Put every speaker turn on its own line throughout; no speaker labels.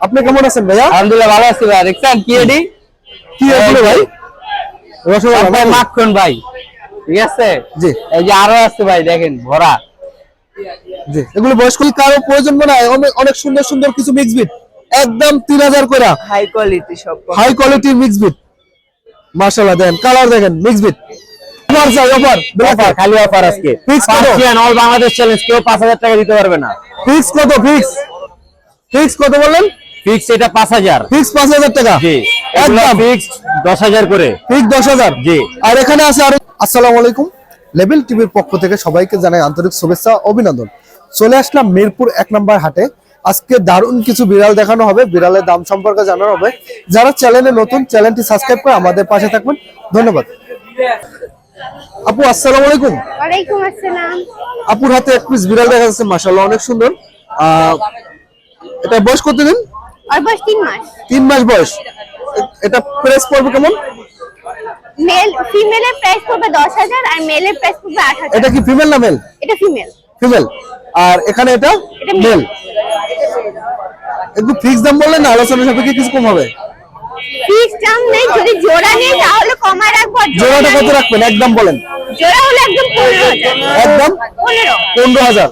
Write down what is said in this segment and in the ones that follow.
আপনি কেমন আছেন ভাইয়া?
আলহামদুলিল্লাহ ভালো আছি ভাই। দেখছেন? কি এডি
কি এগুলো ভাই? রসগোল্লা?
মাখন ভাই। ঠিক আছে?
জি।
এই যে আরও আছে ভাই দেখেন ভরা।
জি। এগুলো বয়স্ক কারও প্রয়োজন মনে হয়? অনেক- অনেক সুন্দর সুন্দর কিছু মিক্স বিট একদম তিন হাজার করে
হাই কোয়ালিটি সব
হাই কোয়ালিটির মিক্স বিট মার্শাল্লাহ দেন কালার দেখেন মিক্স বিট অফার চাই অফার
অফার খালি অফার আজকে? পার্সিয়ান অল বাংলাদেশ চ্যালেঞ্জ কেউ পাঁচ হাজার টাকা দিতে পারবে না।
ফিক্স কত ফিক্স ফিক্স কত বললেন?
ফিক্স এটা পাঁচ হাজার।
ফিক্স পাঁচ হাজার টাকা।
জি
একদম।
ফিক্স দশ হাজার করে।
ফিক্স দশ হাজার।
জি।
আর এখানে আছে আরও আসসালামু আলাইকুম। লেভেল টিভির পক্ষ থেকে সবাইকে জানাই আন্তরিক শুভেচ্ছা অভিনন্দন। চলে আসলাম মিরপুর এক নম্বর হাটে। আজকে দারুণ কিছু বিড়াল দেখানো হবে। বিড়ালের দাম সম্পর্কে জানানো হবে। যারা চ্যানেলে নতুন চ্যানেলটি সাবস্ক্রাইব করে আমাদের পাশে থাকবেন। ধন্যবাদ। আপু আসসালামু আলাইকুম।
ওয়ালাইকুম আসসালাম।
আপুর হাতে এক পিস বিড়াল দেখা যাচ্ছে মাশাআল্লাহ অনেক সুন্দর। আহ, এটা বয়স কতদিন?
ওর বয়স 3 মাস।
3 মাস বয়স। এটা প্রাইস পড়বে কেমন?
মেল ফিমেলের প্রাইস পড়বে দশ হাজার আর মেলের প্রাইস পড়বে আট হাজার।
এটা কি ফিমেল না মেল
এটা ফিমেল
ফিমেল আর এখানে এটা মেল একটু ফিক্স দাম বললেন না আলোচনা সাপেক্ষে কিছু কম হবে।
ফিক্স দাম নেই যদি জোড়া নেই তাহলে কমায় রাখব
জোড়াটা কত রাখবেন? একদম বলেন।
জোড়া হলে একদম
একদম?
পনেরো।
হাজার।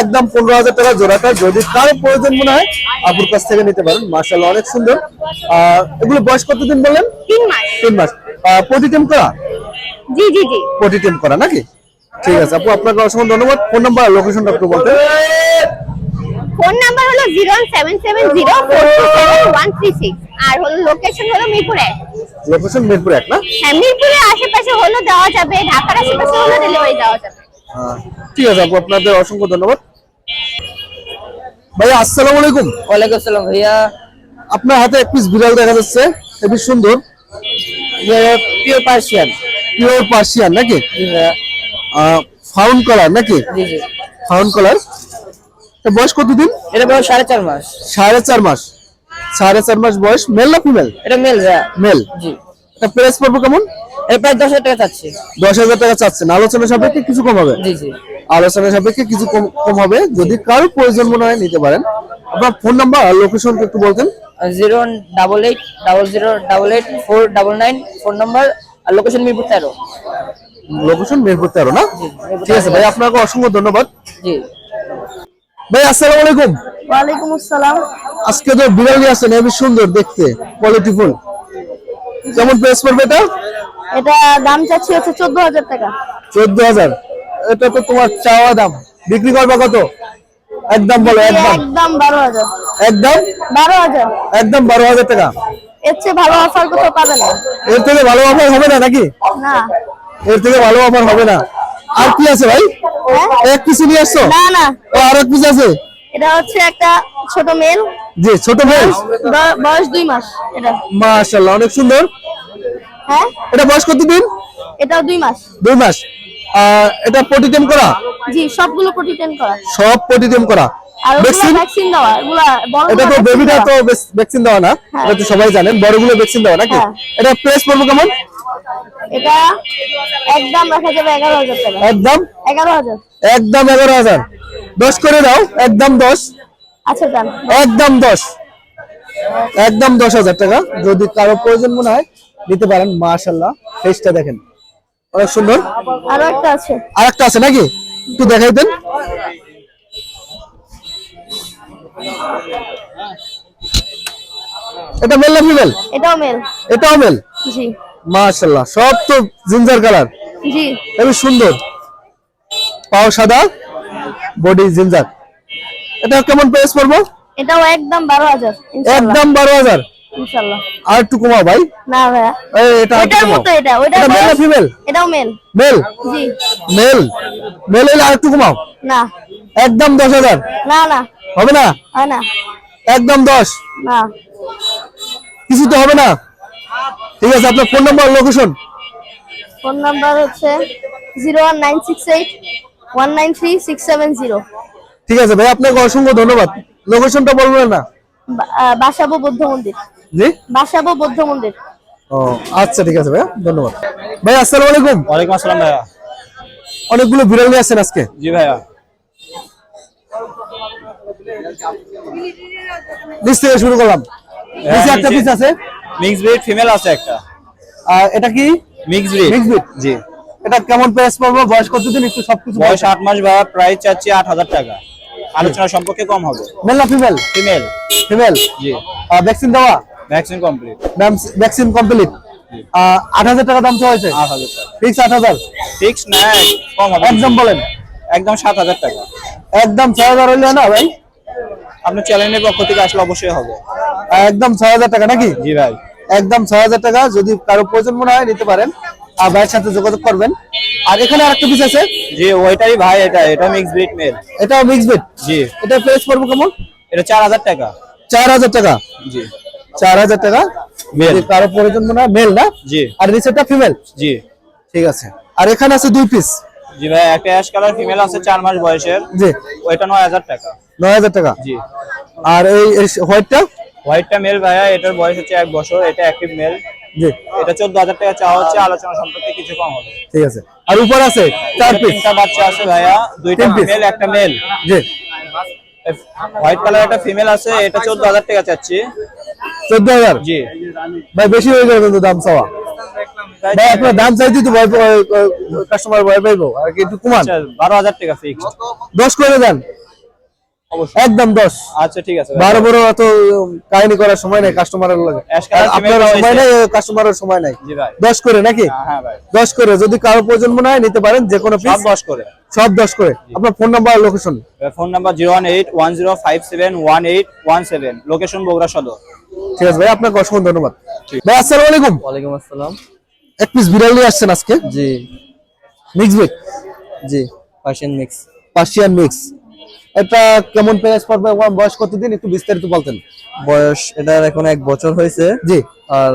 একদম পনেরো হাজার টাকা জোড়াটা যদি কারও প্রয়োজন মনে হয় আপুর কাছ থেকে নিতে পারেন। অনেক সুন্দর। এগুলো বয়স কতদিন বললেন?
তিন মাস।
তিন মাস। প্রতি টিম করা?
জি জি জি।
প্রতি টিম করা নাকি? ঠিক আছে আপু আপনাকে অসংখ্য ধন্যবাদ। ফোন নাম্বার লোকেশনটা একটু বলতেন
ফোন নাম্বার হলো zero seven seven zero four two seven one three six. আর হলো লোকেশন হলো মিরপুর এক।
লোকেশন মিরপুর এক না?
হ্যাঁ মিরপুরের আশেপাশে হলো দেওয়া যাবে ঢাকার আশেপাশে হলো ডেলিভারি দেওয়া যাবে।
আহ, ঠিক আছে আপু আপনাদের অসংখ্য ধন্যবাদ। ভাইয়া আসসালামু আলাইকুম।
ওয়ালাইকুম আসসালাম ভাইয়া।
আপনার হাতে এক পিস বিড়াল দেখা যাচ্ছে খুবই সুন্দর।
পিওর পার্সিয়ান
পিওর পার্সিয়ান নাকি? ফাউন্ড কালার নাকি?
জি জি।
ফাউন্ড কালার বয়স কতদিন?
এটা বয়স সাড়ে চার মাস।
সাড়ে চার মাস। সাড়ে চার মাস বয়স মেল না ফিমেল
এটা মেল
মেল
জি।
এটা প্রাইস পড়বে কেমন?
এর প্রায় দশ হাজার টাকা চাচ্ছি।
দশ হাজার টাকা চাচ্ছেন আলোচনা সাপেক্ষে কিছু কম হবে?
জি জি।
আলোচনা সাপেক্ষে কিছু কম কম হবে যদি কারও প্রয়োজন মনে হয় নিতে পারেন। আপনার ফোন নাম্বার আর লোকেশন একটু বলতেন।
Zero double eight double zero double eight four double nine phone number আর লোকেশন মিরপুর তেরো।
লোকেশন মিরপুর তেরো না? ঠিক আছে ভাই আপনাকে অসংখ্য ধন্যবাদ।
জি।
ভাই আসসালামু আলাইকুম।
ওয়ালাইকুম আসসালাম।
আজকে তো বিড়াল আছে হেবি সুন্দর দেখতে কোয়ালিটিফুল কেমন প্রাইস পড়বে এটা?
এটা দাম চাচ্ছি হচ্ছে চোদ্দ হাজার টাকা।
চোদ্দ হাজার। এটা তো তোমার চাওয়া দাম। বিক্রি করবে কত? একদম বলো একদম।
একদম বারো হাজার।
একদম?
বারো হাজার।
একদম বারো হাজার টাকা।
এর চেয়ে ভালো অফার কোথাও পাবে না।
এর থেকে ভালো অফার হবে না নাকি?
না।
এর থেকে ভালো অফার হবে না। আর কি আছে ভাই?
হ্যাঁ?
এক পিস নিয়ে আসছো?
না না।
আর এক পিস আছে?
এটা হচ্ছে একটা ছোট মেল
জি ছোট ভাই?
ব- বয়স দুই মাস এটা।
মাশাআল্লাহ অনেক সুন্দর।
হ্যাঁ?
এটা বয়স কত দিন
এটাও দুই মাস।
দুই মাস। এটা পটিটেম করা?
জি সবগুলো করা।
সব পটিটেম করা। ভ্যাকসিন
দেওয়া এগুলা বড়
এটা তো বেবিটা তো ভ্যাকসিন দেওয়া না?
হ্যাঁ।
এটা তো সবাই জানেন বড়গুলো ভ্যাকসিন দেওয়া নাকি?
হ্যাঁ।
এটা পড়বে কেমন?
এটা একদম রাখা যাবে এগারো হাজার টাকা।
একদম?
এগারো হাজার।
একদম এগারো হাজার। দশ করে দাও একদম দশ।
আচ্ছা
একদম দশ। একদম দশ হাজার টাকা। যদি কারও প্রয়োজন মনে হয় নিতে পারেন মাশাল্লাহ ফেসটা দেখেন। অনেক সুন্দর।
আরও একটা আছে।
আর একটা আছে নাকি? একটু দেখাই দেন। এটা মেল না ফিমেল
এটাও মেল
এটাও মেল
জি।
মাশাল্লাহ সব তো জিঞ্জার কালার
জি।
খুবই সুন্দর। পাও সাদা বডি জিঞ্জার এটা কেমন প্রাইস পড়ব?
এটাও একদম 12000
একদম 12000
ইনশাআল্লাহ
আর একটু ভাই।
না
ভাই এটা
এটা
ওটা মেল না ফিমেল
এটাও মেল
মেল
জি।
মেল মেল এর আর একটু কমাও?
না।
একদম 10000
না না।
হবে না?
হয় না।
একদম 10
না।
কিছু তো হবে না? ঠিক আছে আপনার phone number location
phone number হচ্ছে 01968 193670
ঠিক আছে ভাই আপনাকে অসংখ্য ধন্যবাদ। লোকেশনটা বলবেন না?
বাসাবো বৌদ্ধ মন্দির।
জি?
বাসাবো বৌদ্ধ মন্দির।
ও আচ্ছা ঠিক আছে ভাইয়া ধন্যবাদ। ভাই আসসালামু আলাইকুম।
ওয়ালাইকুম আসসালাম ভাইয়া।
অনেকগুলো বিড়াল নিয়ে আসছেন আজকে।
জি ভাইয়া।
নিচ থেকে শুরু করলাম। নিচে একটা পিস আছে?
মিক্স ব্রিড ফিমেল আছে একটা।
আর এটা কি?
মিক্স ব্রিড
মিক্স বিট
জি।
এটা কেমন প্রাইস পড়বে? বয়স কতদিন? একটু সবকিছু
বয়স আট মাস বা প্রাইস চাচ্ছি আট হাজার টাকা। আলোচনা সম্পর্কে কম হবে।
মেল না ফিমেল
ফিমেল
ফিমেল
জি।
ভ্যাকসিন দেওয়া?
ভ্যাকসিন কমপ্লিট
ভ্যাকসিন কমপ্লিট আট হাজার টাকা দাম চাওয়া হয়েছে
আট হাজার
ফিক্স আট হাজার?
ফিক্স না কম হবে
একদম বলেন।
একদম সাত হাজার টাকা।
একদম ছয় হাজার হইলে না ভাই?
আপনার চ্যানেলের পক্ষ থেকে আসলে অবশ্যই হবে।
একদম ছয় হাজার টাকা নাকি?
জি ভাই।
একদম ছয় হাজার টাকা যদি কারও প্রয়োজন মনে হয় নিতে পারেন। ভাইয়ের সাথে যোগাযোগ করবেন। আর এখানে আরেকটা পিস আছে।
জি ওইটাই ভাই এটা এটা মিক্স ব্রিড মেল
এটা মিক্স বিট
জি।
এটা প্রাইস পড়বে কেমন?
এটা চার হাজার টাকা।
চার হাজার টাকা?
জি।
চার হাজার টাকা?
Male.
যদি কারও প্রয়োজন মনে মেল না?
জি।
আর নিচেরটা ফিমেল
জি।
ঠিক আছে। আর এখানে আছে দুই পিস
জি ভাই একটা অ্যাশ কালার ফিমেল আছে চার মাস বয়সের।
জি।
ওইটা নয় হাজার টাকা।
নয় হাজার টাকা?
জি।
আর এই হোয়াইটটা
হোয়াইটটা মেল ভাইয়া এটার বয়স হচ্ছে এক বছর এটা অ্যাক্টিভ মেল
জি।
এটা চোদ্দ হাজার টাকা চাওয়া হচ্ছে আলোচনা সম্পর্কে কিছু কম হবে।
ঠিক আছে। আর উপর আছে চার পিস
তিনটা বাচ্চা আছে ভাইয়া দুইটা ফিমেল একটা মেল
জি।
হোয়াইট কালার একটা ফিমেল আছে এটা চোদ্দ হাজার টাকা চাচ্ছি।
চোদ্দ হাজার
জি।
ভাই বেশি হয়ে যাবে কিন্তু দাম চাওয়া। ভাই আপনার দাম চাইতে তো কাস্টমার ভয় পাইবো আর কি একটু কমান।
আচ্ছা বারো হাজার টাকা ফিক্সড
দশ করে দেন। একদম দশ।
আচ্ছা ঠিক আছে।
বারো বড় অত কাহিনী করার সময় নাই কাস্টমারের লাগে। আপনার সময় নাই কাস্টমারের সময় নাই। দশ করে নাকি?
হ্যাঁ, হ্যাঁ ভাই।
দশ করে যদি কারও প্রয়োজন মনে হয় নিতে পারেন যে কোনো
সব
পিস
দশ করে।
সব দশ করে। আপনার phone number location
phone number zero one eight one zero five seven one eight one seven location Bogura সদর।
ঠিক আছে ভাই আপনাকে অসংখ্য ধন্যবাদ। ভাই আসসালামু আলাইকুম।
ওয়ালাইকুম আসসালাম।
এক পিস বিড়াল নিয়ে আসছেন আজকে?
জি।
মিক্স বিট
জি পার্সিয়ান মিক্স
পার্সিয়ান মিক্স এটা কেমন প্রাইস পড়বে? বয়স কতদিন? একটু বিস্তারিত বলতেন।
বয়স এটার এখন এক বছর হয়েছে।
জি।
আর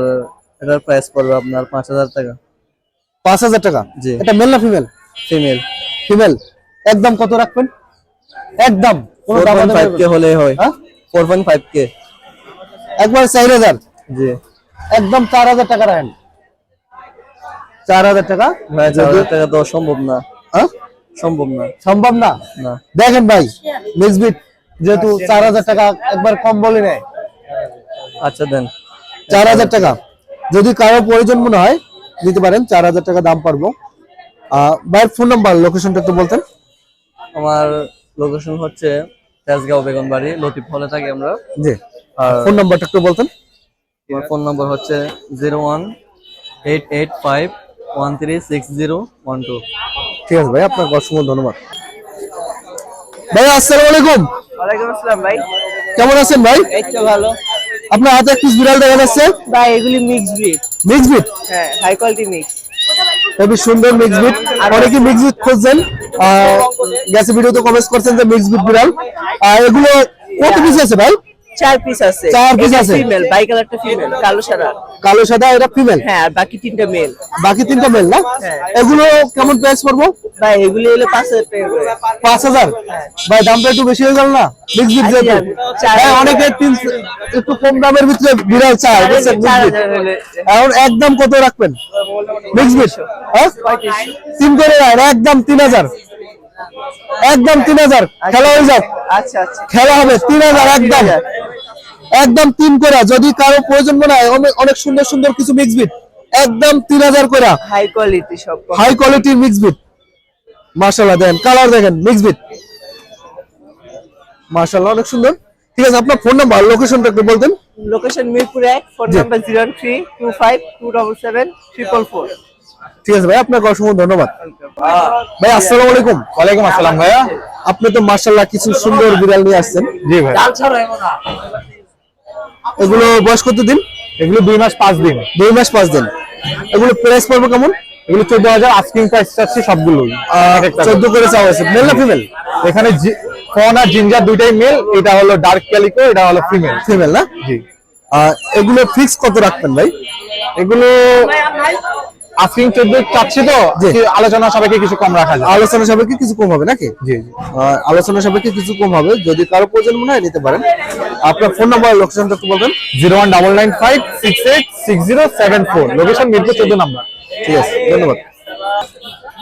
এটার প্রাইস পড়বে আপনার পাঁচ হাজার টাকা।
পাঁচ হাজার টাকা?
জি।
এটা মেল না ফিমেল
ফিমেল
ফিমেল একদম কত রাখবেন? একদম।
ফোর পয়েন্ট ফাইভ কে হলে হয়।
হ্যাঁ?
ফোর পয়েন্ট ফাইভ কে
একবার চার হাজার।
জি।
একদম চার হাজার টাকা রাখেন। চার হাজার টাকা?
ভাই চার হাজার টাকা দেওয়া সম্ভব না।
হ্যাঁ?
সম্ভব না।
সম্ভব না? দেখেন ভাই মিক্স বিট যেহেতু চার হাজার টাকা একবার কম বলে নেয়।
আচ্ছা দেন।
চার হাজার টাকা। যদি কারও প্রয়োজন মনে হয় দিতে পারেন চার হাজার টাকা দাম পারব। ভাইয়ের ফোন নাম্বার লোকেশনটা একটু বলতেন।
আমার লোকেশন হচ্ছে তেজগাঁও বেগনবাড়ি লতিফ হলে থাকি আমরা।
জি।
আর
ফোন নাম্বারটা একটু বলতেন।
আমার ফোন নম্বর হচ্ছে zero one eight eight five one three six zero one two
ঠিক আছে ভাই আপনাকে অসংখ্য ধন্যবাদ। ভাই আসসালামু আলাইকুম।
ওয়ালাইকুম আসসালাম ভাই।
কেমন আছেন ভাই?
এই তো ভালো।
আপনার হাতে পিস বিড়াল দেখা যাচ্ছে?
ভাই এগুলি মিক্স ব্রিড
মিক্স বিট
হ্যাঁ হাই কোয়ালিটি মিক্স
খুবই সুন্দর মিক্স বিট অনেকে মিক্স বিট খুঁজছেন। আহ, গেছে ভিডিওতে কমেন্ট করছেন যে মিক্স বিট বিড়াল। আর এগুলো কত পিস আছে ভাই?
চার পিস আছে।
চার piece আছে।
ফিমেল বাই কালারটা ফিমেল কালো সাদা।
কালো সাদা এটা ফিমেল
হ্যাঁ আর বাকি তিনটা মেল
বাকি তিনটা মেল না? এগুলো কেমন প্রাইস পড়ব?
ভাই এগুলি হলো হাজার
ভাই দামটা একটু বেশি হয়ে গেল না? মিক্স যেহেতু
চার
অনেকে তিন একটু কম দামের ভিতরে বিড়াল চায় বুঝছেন? এখন একদম কত রাখবেন? মিক্স হ্যাঁ? তিন করে একদম তিন হাজার। একদম তিন হাজার। খেলা হয়ে যাক।
আচ্ছা আচ্ছা।
খেলা হবে তিন হাজার একদম একদম তিন করে যদি কারও প্রয়োজন মনে হয় অনেক- অনেক সুন্দর সুন্দর কিছু মিক্স বিট একদম তিন হাজার করে
হাই কোয়ালিটি সব
হাই কোয়ালিটির মিক্স বিট মার্শাল্লাহ দেন কালার দেখেন মিক্স বিট মার্শাল্লাহ অনেক সুন্দর। ঠিক আছে আপনার ফোন নাম্বার লোকেশনটা একটু বলতেন।
লোকেশন মিরপুর এক phone number zero three two five two double seven triple four
ঠিক আছে ভাই আপনাকে অসংখ্য ধন্যবাদ। ভাই আসসালামু আলাইকুম।
ওয়ালাইকুম আসসালাম ভাইয়া।
আপনি তো মার্শাল্লাহ কিছু সুন্দর বিড়াল নিয়ে আসছেন।
জি ভাই।
এগুলো বয়স কত দিন?
এগুলো দুই মাস পাঁচ দিন।
দুই মাস পাঁচ দিন। এগুলো প্রাইস পড়বে কেমন?
এগুলো চোদ্দ হাজার আস্কিং প্রাইস চাচ্ছি সবগুলোই।
চোদ্দ করে চাওয়া আছে মেল না ফিমেল
এখানে ফন আর জিঞ্জার দুইটাই মেল এটা হলো ডার্ক ক্যালিকো এটা হলো ফিমেল
ফিমেল না?
জি।
এগুলো ফিক্স কত রাখতেন ভাই?
এগুলো আস্কিং চোদ্দ চাচ্ছি তো আলোচনা সবাইকে কিছু কম রাখা যায়।
আলোচনা সাপেক্ষে কিছু কম হবে নাকি?
জি জি।
আলোচনা সাপেক্ষে কিছু কম হবে যদি কারও প্রয়োজন মনে হয় নিতে পারেন। আপনার ফোন নাম্বার লোকেশনটা একটু বলবেন।
Zero one double nine five six eight six zero seven four location Mirpur চোদ্দ নাম্বার।
ঠিক আছে ধন্যবাদ।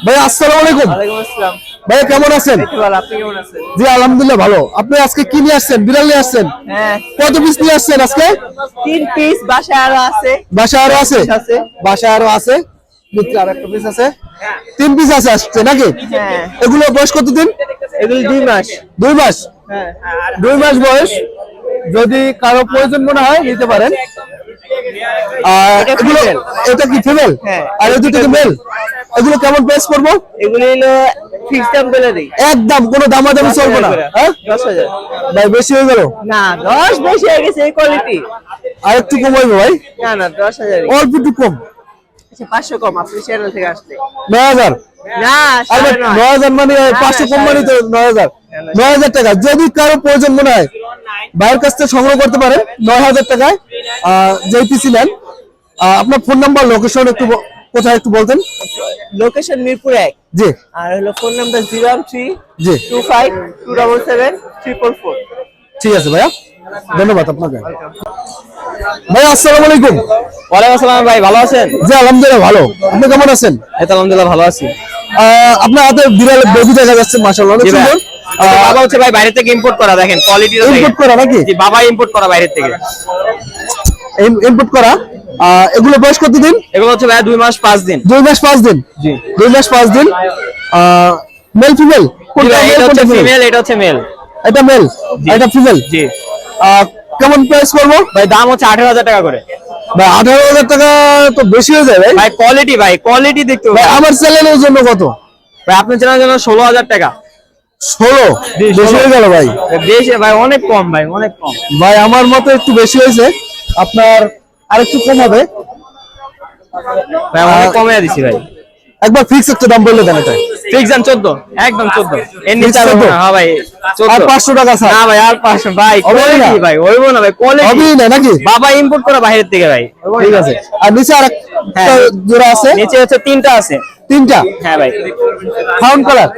ভাই আসসালামু আলাইকুম।
ওয়ালাইকুম আসসালাম।
ভাই কেমন আছেন?
আপনি কেমন আছেন?
জি আলহামদুলিল্লাহ ভালো। আপনি আজকে কি নিয়ে আসছেন? বিড়াল নিয়ে আসছেন?
হ্যাঁ।
কত পিস নিয়ে আসছেন আজকে?
তিন পিস বাসায় আরও আছে।
বাসা আরও আছে?
আছে।
বাসা আরও আছে? আর একটা পিস আছে। তিন পিস আছে আসছে নাকি?
হ্যাঁ।
এগুলো বয়স কতদিন?
এগুলো দুই মাস।
দুই মাস?
হ্যাঁ।
দুই মাস বয়স। যদি কারও প্রয়োজন মনে হয় নিতে পারেন। আর
এটা
এগুলো এটা কি ফিমেল
হ্যাঁ।
আর এই দুটো মেল এগুলো কেমন প্রাইস করব
এগুলো হলো ফিক্স দাম বলে দিই।
একদম কোনো দামাদামি চলবে না। হ্যাঁ?
দশ হাজার।
ভাই বেশি হয়ে গেল?
না দশ বেশি হয়ে গেছে এই কোয়ালিটি
আর একটু কমাইবো ভাই।
না না
অল্প একটু কম।
আচ্ছা পাঁচশো কম আপনি চ্যানেল থেকে আসলে
নয় হাজার?
নয়।
হাজার মানে পাঁচশো কম মানে তো নয়। হাজার। নয় হাজার টাকা যদি কারও প্রয়োজন মনে হয় বাইরের কাছ থেকে সংগ্রহ করতে পারেন নয় হাজার টাকায়। যে পিসি নেন। আপনার ফোন নাম্বার লোকেশন একটু কোথায় একটু বলতেন?
লোকেশন মিরপুর এক।
জি।
আর হলো phone number zero one three
জি।
Two five two double seven triple four
ঠিক আছে ভাইয়া। ধন্যবাদ আপনাকে। ভাই আসসালামু আলাইকুম।
ওয়ালাইকুম আসসালাম ভাই ভালো আছেন?
জি আলহামদুলিল্লাহ ভালো। আপনি কেমন আছেন?
এই তো আলহামদুলিল্লাহ ভালো আছি।
আপনার হাতে বিড়াল বেবি দেখা যাচ্ছে মাশাআল্লাহ অনেক সুন্দর।
বাবা হচ্ছে ভাই বাইরে থেকে ইম্পোর্ট করা দেখেন কোয়ালিটি
ইনপুট করা নাকি?
জি বাবা ইম্পোর্ট করা বাইরে থেকে।
ইনপুট করা। এগুলো বয়স কতদিন?
এগুলো হচ্ছে ভাই দুই মাস পাঁচ দিন।
দুই মাস পাঁচ দিন?
জি।
দুই মাস পাঁচ দিন। মেল ফিমেল
জি এটা হচ্ছে ফিমেল এটা হচ্ছে মেল
এটা মেল এটা ফিমেল
জি।
কেমন প্রাইস করব?
ভাই দাম হচ্ছে আঠারো হাজার টাকা করে।
ভাই আঠারো হাজার টাকা তো বেশি হয়ে যায় ভাই?
ভাই কোয়ালিটি ভাই কোয়ালিটি দেখতে
ভাই আমার চ্যানেলের জন্য কত?
ভাই আপনার জানার জন্য ষোলো হাজার টাকা।
ষোলো? বেশি হয়ে গেল ভাই?
বেশি ভাই অনেক কম ভাই অনেক কম।
ভাই আমার মতো একটু বেশি হয়েছে। আপনার আরেকটু কম হবে।
ভাই অনেক কমে দিছি ভাই।
একবার ফিক্স একটা দাম বললে দেন এটা
ফিক্স দাম চোদ্দ। একদম চোদ্দ। এর
Fix
নিচে আর হবে না। হ্যাঁ ভাই 14
আর
চোদ্দ
পাঁচশো টাকা স্যার
না ভাই আর পাঁচশো। ভাই
হবে না?
কোয়ালিটি ভাই হইব না ভাই কোয়ালিটি
হবেই না নাকি?
বাবা ইম্পোর্ট করা বাইরের থেকে ভাই।
ঠিক আছে। আর নিচে আর
হ্যাঁ।
জোড়া আছে?
নিচে হচ্ছে তিনটা আছে।
তিনটা?
হ্যাঁ ভাই।
ফাউন্ড কালার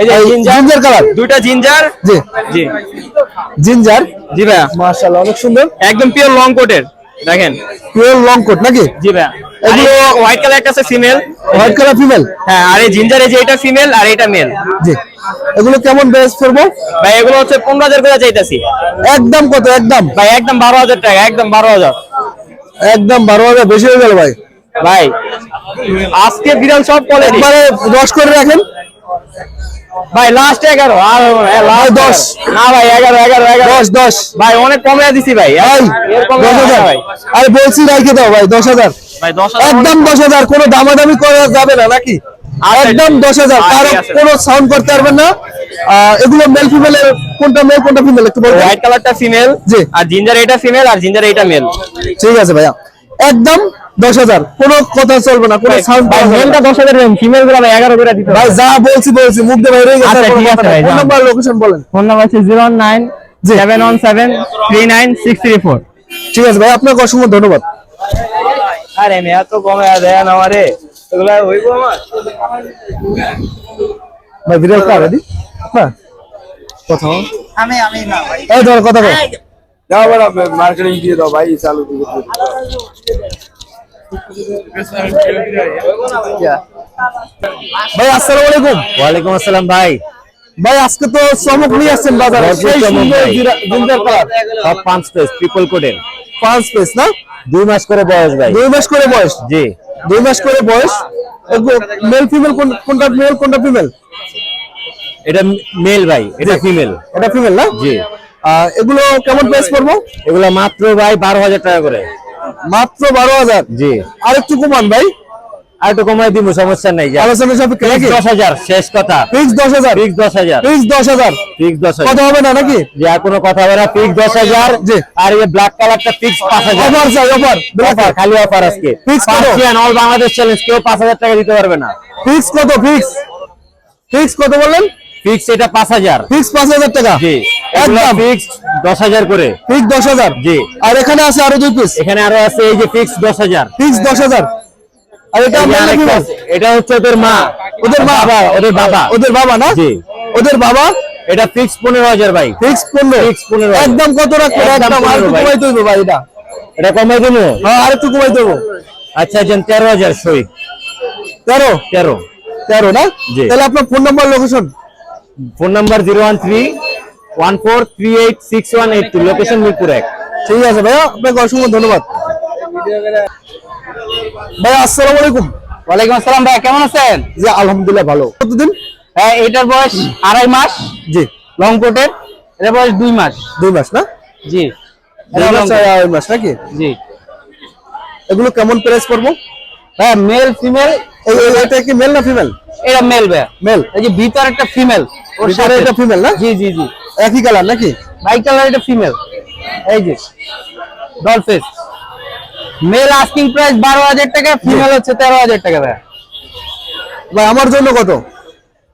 এই যে জিঞ্জার
জিঞ্জার কালার
দুইটা জিঞ্জার
জি।
জি।
জিঞ্জার
জি ভাইয়া।
মাশাআল্লাহ অনেক সুন্দর।
একদম পিওর লং কোটের দেখেন।
পিওর লং কোট নাকি?
জি ভাইয়া।
এগুলো-
হোয়াইট কালার একটা আছে ফিমেল
হোয়াইট কালার ফিমেল
হ্যাঁ আর এই জিঞ্জার এই যে এটা ফিমেল আর এটা মেল
জি। এগুলো কেমন বেস করব
ভাই এগুলো হচ্ছে পনেরো হাজার করে চাইতেছি।
একদম কত? একদম?
ভাই একদম বারো হাজার টাকা একদম বারো হাজার।
একদম বারো হাজার বেশি হয়ে গেল ভাই।
ভাই আজকে বিড়াল সব কোয়ালিটি
একবারে দশ করে রাখেন।
ভাই লাস্ট এগারো। আর last
ভাই, দশ।
না ভাই এগারো এগারো এগারো।
দশ দশ।
ভাই অনেক কমে দিছি ভাই।
ভাই
এর কমে
দশ হাজার।
ভাই।
আরে বলছি রাখে দাও ভাই দশ হাজার।
ভাই দশ
একদম দশ হাজার কোনো দামাদামি করা যাবে না নাকি? একদম দশ হাজার
আচ্ছা, কারও
কোনো সাউন্ড করতে পারবেন না। আহ, এগুলো মেল ফিমেলের কোনটা মেল কোনটা ফিমেল একটু বলবেন?
হোয়াইট কালারটা ফিমেল
জি।
আর জিঞ্জার এটা ফিমেল আর জিঞ্জার এটা মেল
ঠিক আছে ভাইয়া। একদম দশ হাজার। কোনো কথা চলবে না কোনো সাউন্ড
মেলটা দশ হাজার ফিমেলগুলো ভাই এগারো করে দিতে
ভাই যা বলছি বলছি মুখ দিয়ে বাইরে গেছে
আচ্ছা, ঠিক আছে ভাই, যান।
নাম্বার লোকেশন বলেন।
ফোন নাম্বার হচ্ছে zero nine seven one seven three nine six three four.
ঠিক আছে ভাই আপনাকে অসংখ্য ধন্যবাদ।
আরে মেয়া তো কমে দেন আমারে। এগুলা হইব আমার।
ভাই কার রেডি হ্যাঁ। কথা
আমি আমি না ভাই।
এই ধর কথা বল।
বড় মার্কেটিং দিয়ে দাও ভাই চালু
ভাই আসসালামু আলাইকুম।
ওয়ালাইকুম আসসালাম ভাই।
ভাই আজকে তো চমক নিয়ে আসছেন বাজারে। সেই সুন্দর। কালার
সব পাঁচ ট্রিপল কোডের
পাঁচ পিস না?
দুই মাস করে বয়স ভাই।
দুই মাস করে বয়স?
জি।
দুই মাস করে বয়স? মেল ফিমেল কোনটা মেল কোনটা ফিমেল
এটা মেল ভাই এটা ফিমেল
এটা ফিমেল না?
জি।
এগুলো কেমন প্রাইস পড়ব?
এগুলা মাত্র ভাই বারো হাজার টাকা করে।
মাত্র বারো হাজার?
জি।
আর একটু কমান ভাই।
আর একটু কমাই দিব সমস্যা নাই
আলোচনা সাপেক্ষে নাকি?
দশ হাজার শেষ কথা।
ফিক্স দশ হাজার?
ফিক্স দশ হাজার।
ফিক্স দশ হাজার?
ফিক্স দশ হাজার।
কথা হবে না নাকি?
যে আর কোনো কথা হবে না ফিক্স দশ হাজার।
জি।
আর এই ব্ল্যাক কালারটা ফিক্স পাঁচ হাজার।
অফার চাই অফার
অফার খালি অফার আজকে।
Fix কত?
অল বাংলাদেশ চ্যালেঞ্জ কেউ পাঁচ হাজার টাকা দিতে পারবে না।
ফিক্স কত? ফিক্স ফিক্স কত বললেন?
ফিক্স এটা পাঁচ হাজার।
ফিক্স পাঁচ হাজার টাকা?
জি।
একদম।
ফিক্স দশ হাজার করে।
ফিক্স দশ হাজার?
জি।
আর এখানে আছে আরও দুই পিস
এখানে আরও আছে এই যে ফিক্স দশ হাজার।
ফিক্স দশ হাজার। আর এটা
এটা হচ্ছে ওদের মা।
ওদের
বাবা ওদের বাবা।
ওদের বাবা না?
জি।
ওদের বাবা?
এটা ফিক্স পনেরো হাজার ভাই।
ফিক্স পনেরো?
Fix 15,000
একদম কত রাখবেন
একদম
আর একটু
15 ভাই।
ভাই এটা।
এটা কমাই দেবো?
হ্যাঁ আর একটু কমাইতে হইব।
আচ্ছা তেরো হাজার সই।
তেরো?
তেরো।
তেরো না?
জি।
তাহলে আপনার phone number location
phone number zero one three one four three eight six one eight two location Mirpur এক।
ঠিক আছে ভাইয়া আপনাকে অসংখ্য ধন্যবাদ। ভাইয়া আসসালামু আলাইকুম।
ওয়ালাইকুম আসসালাম ভাই কেমন আছেন?
জি আলহামদুলিল্লাহ ভালো। কতদিন?
হ্যাঁ এটার বয়স আড়াই মাস।
জি।
লং কোটের এটার বয়স দুই মাস।
দুই মাস না?
জি।
আড়াই মাস নাকি?
জি।
এগুলো কেমন প্রাইস পড়ব?
হ্যাঁ মেল ফিমেল
এটা কি মেল না ফিমেল
এটা মেল ভাই
মেল
এই যে ভিতর একটা ফিমেল ওর সাথে।
এটা ফিমেল না?
জি জি জি।
একই কালার নাকি?
বাই কালার এটা ফিমেল এই যে মেল আস্কিং প্রাইস বারো হাজার টাকা ফিমেল হচ্ছে তেরো হাজার টাকা ভাই
ভাই আমার জন্য কত?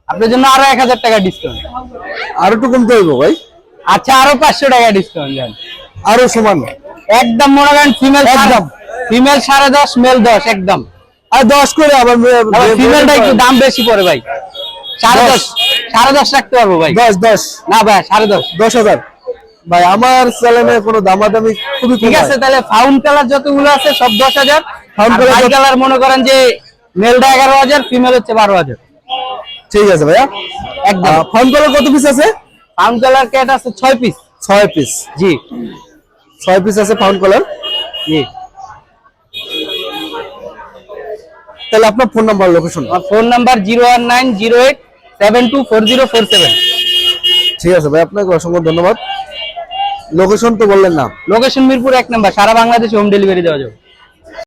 আপনার জন্য আরও এক হাজার টাকা ডিসকাউন্ট
আর একটু কমতে হইব ভাই।
আচ্ছা আরও পাঁচশো টাকা ডিসকাউন্ট দেন
আরও সমান।
একদম মনে করেন ফিমেল
একদম।
ফিমেল সাড়ে দশ মেল দশ একদম।
আর দশ করে আবার
ফিমেলটা একটু দাম বেশি পড়ে ভাই? সাড়ে
দশ।
সাড়ে দশ রাখতে পারব ভাই?
দশ দশ।
না ভাই সাড়ে দশ।
দশ হাজার। ভাই আমার চ্যানেলে কোনো দামাদামি খুবই
ঠিক আছে তাহলে ফাউন্ড কালার যতগুলো আছে সব দশ হাজার।
Colour যত-
কালার মনে করেন যে মেলটা এগারো হাজার ফিমেল হচ্ছে বারো হাজার।
ঠিক আছে ভাইয়া।
একদম।
ফোন কলার কত পিস আছে?
ফাউন্ড কালার ক্যাট আছে ছয় পিস
ছয় পিস
জি।
ছয় পিস আছে ফাউন্ড কলার
জি।
তাহলে আপনার phone number location
phone number zero one nine zero eight seven two four zero four seven.
ঠিক আছে ভাই আপনাকে অসংখ্য ধন্যবাদ। লোকেশন তো বললেন না।
লোকেশন মিরপুর এক নাম্বার সারা বাংলাদেশে হোম ডেলিভারি দেওয়া যাবে।